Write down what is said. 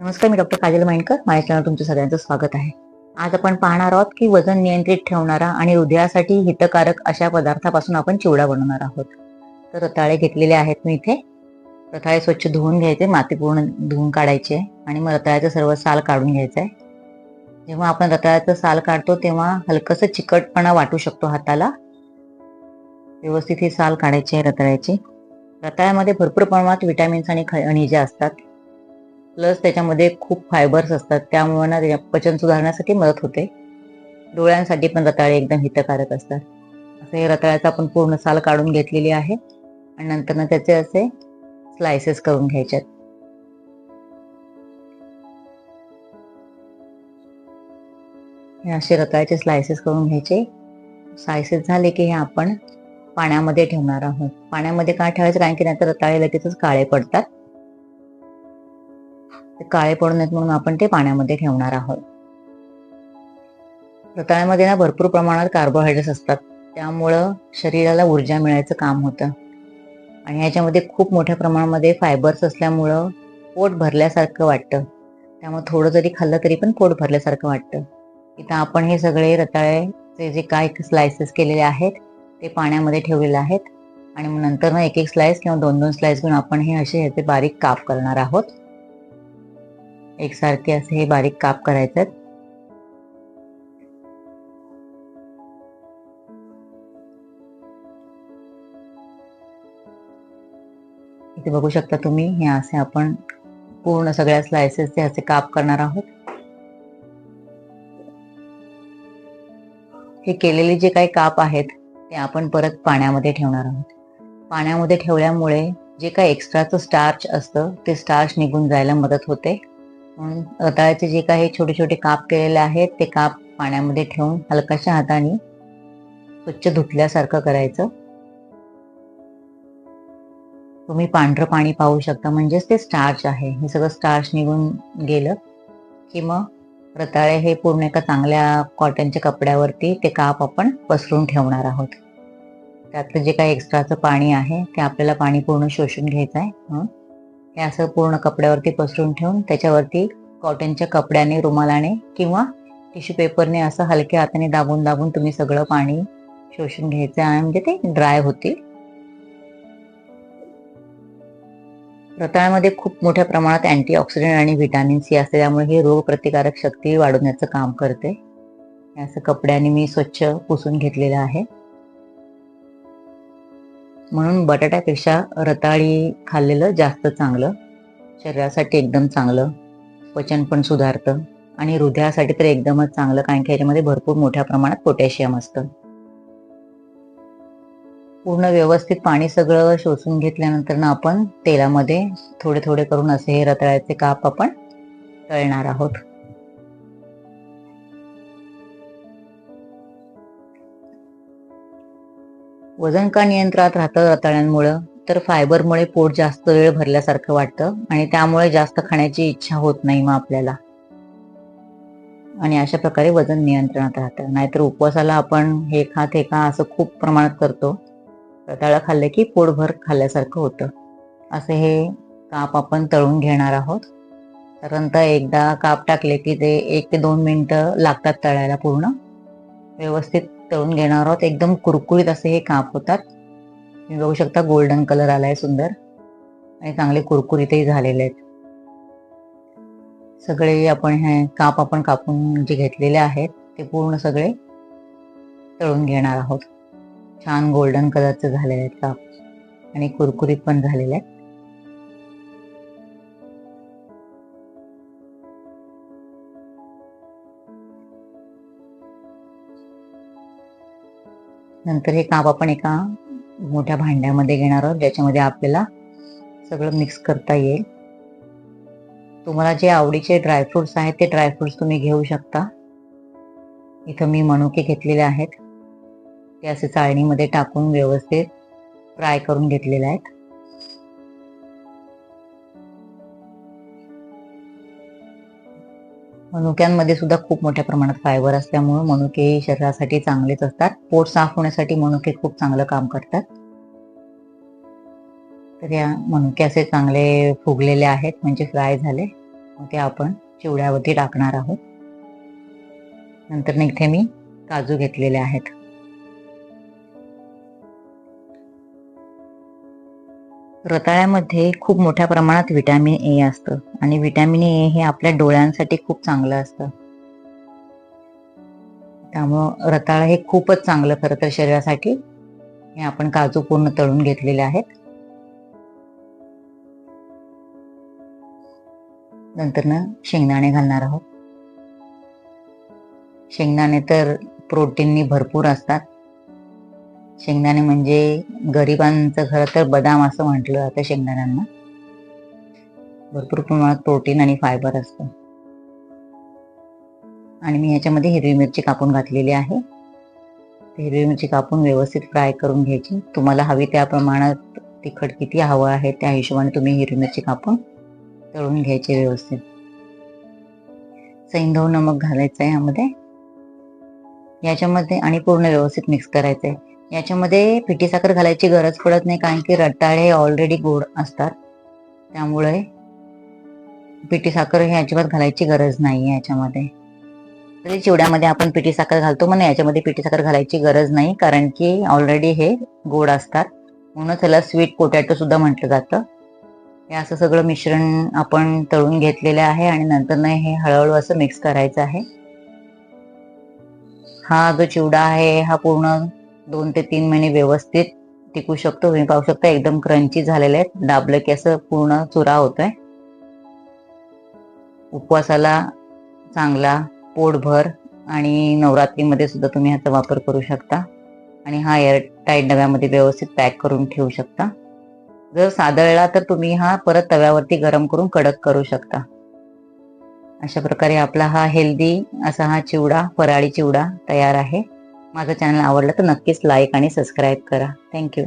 नमस्कार मी डॉक्टर काजल माइंडकर माझ्या चॅनल तुमचं सगळ्यांचं स्वागत आहे. आज आपण पाहणार आहोत की वजन नियंत्रित ठेवणारा आणि हृदयासाठी हितकारक अशा पदार्थापासून आपण चिवडा बनवणार आहोत. तर रताळे घेतलेले आहेत मी इथे. रताळे स्वच्छ धुवून घ्यायचे माती पूर्ण धुवून काढायचे आणि मग रताळ्याचं सर्व साल काढून घ्यायचं आहे जेव्हा आपण रताळ्याचं साल काढतो तेव्हा हलकंसं चिकटपणा वाटू शकतो हाताला. व्यवस्थित ही साल काढायची आहे रताळ्याची. रताळ्यामध्ये भरपूर प्रमाणात विटॅमिन्स आणि खनिजे असतात. प्लस त्याच्यामध्ये खूप फायबर्स असतात. त्यामुळे ना त्याच्या पचन सुधारण्यासाठी मदत होते. डोळ्यांसाठी पण रताळे एकदम हितकारक असतात. असं हे रताळ्याचं आपण पूर्ण साल काढून घेतलेली आहे. आणि नंतर ना त्याचे असे स्लायसेस करून घ्यायच्यात. हे असे रताळ्याचे स्लायसेस करून घ्यायचे. स्लायसेस झाले की हे आपण पाण्यामध्ये ठेवणार आहोत. पाण्यामध्ये का ठेवायचं? कारण की नाहीतर रताळे लगेचच काळे पडतात. ते काळे पडू नयेत म्हणून आपण ते पाण्यामध्ये ठेवणार आहोत. रताळ्यामध्ये ना भरपूर प्रमाणात कार्बोहायड्रेट्स असतात. त्यामुळं शरीराला ऊर्जा मिळायचं काम होतं. आणि याच्यामध्ये खूप मोठ्या प्रमाणामध्ये फायबर्स असल्यामुळं पोट भरल्यासारखं वाटतं. त्यामुळे थोडं जरी खाल्लं तरी पण पोट भरल्यासारखं वाटतं. इथं आपण हे सगळे रताळ्याचे जे काय स्लायसेस केलेले आहेत ते पाण्यामध्ये ठेवलेले आहेत. आणि मग नंतर ना एक एक स्लाइस किंवा दोन दोन स्लाइस घेऊन आपण हे असे ह्याचे बारीक काप करणार आहोत. एकसारखे असे हे बारीक काप करायचे आहेत. इथे बघू शकता तुम्ही हे असे आपण पूर्ण सगळ्या स्लायसेसचे असे काप करणार आहोत. हे केलेले जे काही काप आहेत ते आपण परत पाण्यामध्ये ठेवणार आहोत. पाण्यामध्ये ठेवल्यामुळे जे काही एक्स्ट्राचं स्टार्च असतं ते स्टार्च निघून जायला मदत होते. म्हणून रताळ्याचे जे काही छोटे छोटे काप केलेले आहेत ते काप पाण्यामध्ये ठेवून हलकाशा हाताने स्वच्छ धुतल्यासारखं करायचं. तुम्ही पांढरं पाणी पाहू शकता म्हणजेच ते स्टार्च आहे. हे सगळं स्टार्च निघून गेलं की मग रताळे हे पूर्ण एका चांगल्या कॉटनच्या कपड्यावरती ते काप आपण पसरून ठेवणार आहोत. त्यातलं जे काही एक्स्ट्राचं पाणी आहे ते आपल्याला पाणी पूर्ण शोषून घ्यायचं आहे. म्हणून हे असं पूर्ण कपड्यावरती पसरून ठेवून त्याच्यावरती कॉटनच्या कपड्याने रुमालाने किंवा टिश्यू पेपरने असं हलक्या हाताने दाबून दाबून तुम्ही सगळं पाणी शोषून घ्यायचं आहे. म्हणजे ते ड्राय होतील. रताळ्यामध्ये खूप मोठ्या प्रमाणात अँटीऑक्सिडंट आणि व्हिटॅमिन सी असते. त्यामुळे हे रोगप्रतिकारक शक्ती वाढवण्याचं काम करते. हे असं कपड्याने मी स्वच्छ पुसून घेतलेलं आहे. म्हणून बटाट्यापेक्षा रताळी खाल्लेलं जास्त चांगलं. शरीरासाठी एकदम चांगलं. पचन पण सुधारतं. आणि हृदयासाठी तर एकदमच चांगलं. कारण की याच्यामध्ये भरपूर मोठ्या प्रमाणात पोटॅशियम असतं. पूर्ण व्यवस्थित पाणी सगळं शोषून घेतल्यानंतर ना आपण तेलामध्ये थोडे थोडे करून असे हे रताळ्याचे काप आपण तळणार आहोत. वजन का नियंत्रणात राहतं रताळ्यांमुळं? तर फायबरमुळे पोट जास्त वेळ भरल्यासारखं वाटतं आणि त्यामुळे जास्त खाण्याची इच्छा होत नाही मग आपल्याला. आणि अशा प्रकारे वजन नियंत्रणात राहतं. नाहीतर उपवासाला आपण हे खात हे खा असं खूप प्रमाणात करतो. रताळं खाल्लं की पोटभर खाल्ल्यासारखं होतं. असे हे काप आपण तळून घेणार आहोत. साधारणतः एकदा काप टाकले की ते एक ते दोन मिनटं लागतात तळायला पूर्ण. व्यवस्थित तळून घेणार आहोत. एकदम कुरकुरीत असे हे काप होतात. तुम्ही बघू शकता गोल्डन कलर आलाय सुंदर. आणि चांगले कुरकुरीतही झालेले आहेत. सगळे आपण हे काप आपण कापून जे घेतलेले आहेत ते पूर्ण सगळे तळून घेणार आहोत. छान गोल्डन कलरचे झालेले आहेत काप. आणि कुरकुरीत पण झालेले आहेत. नंतर हे काप आपण एका मोठ्या भांड्यामध्ये घेणार आहोत ज्याच्यामध्ये आपल्याला सगळं मिक्स करता येईल. तुम्हाला जे आवडीचे ड्रायफ्रुट्स आहेत ते ड्रायफ्रुट्स तुम्ही घेऊ शकता. इथं मी मनुके घेतलेले आहेत. ते असे चाळणीमध्ये टाकून व्यवस्थित फ्राय करून घेतलेले आहेत. मनुक्यांमध्ये सुद्धा खूप मोठ्या प्रमाणात फायबर असल्यामुळे मनुके शरीरासाठी चांगलेच असतात. पोट साफ होण्यासाठी मनुके खूप चांगलं काम करतात. तर या मनुके असे चांगले फुगलेले आहेत म्हणजे फ्राय झाले. मग ते आपण चिवड्यावरती टाकणार आहोत. नंतर इथे मी काजू घेतलेले आहेत. रताळ्यामध्ये खूप मोठ्या प्रमाणात विटॅमिन ए असतं. आणि विटॅमिन ए हे आपल्या डोळ्यांसाठी खूप चांगलं असतं. त्यामुळं रताळा हे खूपच चांगलं खरं तर शरीरासाठी. हे आपण काजू पूर्ण तळून घेतलेले आहेत. नंतर ना शेंगदाणे घालणार आहोत. शेंगदाणे तर प्रोटीननी भरपूर असतात. शेंगदाणे म्हणजे गरिबांचं खरं तर बदाम असं म्हटलं जातं शेंगदाण्यांना. भरपूर प्रमाणात प्रोटीन आणि फायबर असतं. आणि मी ह्याच्यामध्ये हिरवी मिरची कापून घातलेली आहे. हिरवी मिरची कापून व्यवस्थित फ्राय करून घ्यायची. तुम्हाला हवी त्या प्रमाणात तिखट किती हवं आहे त्या हिशोबाने तुम्ही हिरवी मिरची कापून तळून घ्यायची व्यवस्थित. सैंधव नमक घालायचं आहे यामध्ये. याच्यामध्ये आणि पूर्ण व्यवस्थित मिक्स करायचं आहे याच्यामध्ये पिठी साखर घालायची गरज पडत नाही कारण की रताळे ऑलरेडी गोड असतात. त्यामुळे पिठी साखर हे अजिबात घालायची गरज नाही आहे याच्यामध्ये. तरी चिवड्यामध्ये आपण पिठी साखर घालतो म्हणून याच्यामध्ये पिठी साखर घालायची गरज नाही कारण की ऑलरेडी हे गोड असतात. म्हणून त्याला स्वीट पोटॅटो सुद्धा म्हटलं जातं. हे असं सगळं मिश्रण आपण तळून घेतलेलं आहे आणि नंतर हे हळूहळू असं मिक्स करायचं आहे. हा जो चिवडा आहे हा पूर्ण दोन ते तीन महिने व्यवस्थित टिकू शकतो तुम्ही पाहू शकता. एकदम क्रंची झालेले आहेत दाबलं की असं पूर्ण चुरा होतोय. उपवासाला चांगला पोटभर आणि नवरात्रीमध्ये सुद्धा तुम्ही ह्याचा वापर करू शकता. आणि हा एअर टाईट डब्यामध्ये व्यवस्थित पॅक करून ठेवू शकता. जर सादळला तर तुम्ही हा परत तव्यावरती गरम करून कडक करू शकता. अशा प्रकारे आपला हा हेल्दी असा हा चिवडा फराळी चिवडा तयार आहे. माझं चॅनल आवडलं तर नक्कीच लाईक आणि सबस्क्राईब करा. थँक्यू